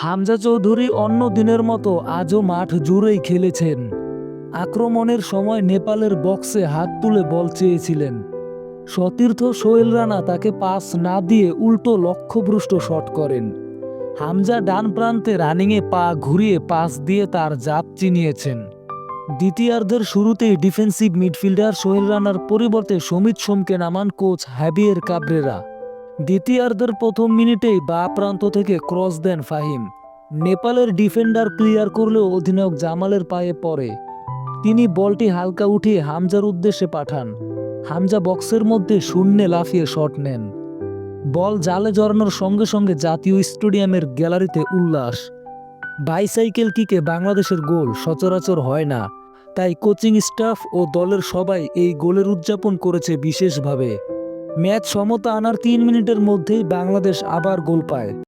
হামজা চৌধুরী অন্য দিনের মতো আজও মাঠ জুড়েই খেলেছেন। আক্রমণের সময় নেপালের বক্সে হাত তুলে বল চেয়েছিলেন। সতীর্থ সোহেল রানা তাকে পাস না দিয়ে উল্টো লক্ষ্যভ্রষ্ট শট করেন। হামজা ডান প্রান্তে রানিংয়ে পা ঘুরিয়ে পাস দিয়ে তার জাপ চিনিয়েছেন। দ্বিতীয়ার্ধের শুরুতেই ডিফেন্সিভ মিডফিল্ডার সোহেল রানার পরিবর্তে সমিত সোমকে নামান কোচ হ্যাবিয়ের কাবরেরা। দ্বিতীয়ার্ধের প্রথম মিনিটেই বা প্রান্ত থেকে ক্রস দেন ফাহিম। নেপালের ডিফেন্ডার ক্লিয়ার করলেও অধিনায়ক জামালের পায়ে পড়ে। তিনি বলটি হালকা উঠিয়ে হামজার উদ্দেশ্যে পাঠান। হামজা বক্সের মধ্যে শূন্যে লাফিয়ে শট নেন। বল জালে জড়ানোর সঙ্গে সঙ্গে জাতীয় স্টেডিয়ামের গ্যালারিতে উল্লাস। বাইসাইকেল কিকে বাংলাদেশের গোল সচরাচর হয় না, তাই কোচিং স্টাফ ও দলের সবাই এই গোলের উদযাপন করেছে বিশেষভাবে। ম্যাচ সমতা আনার তিন মিনিটের মধ্যেই বাংলাদেশ আবার গোল পায়।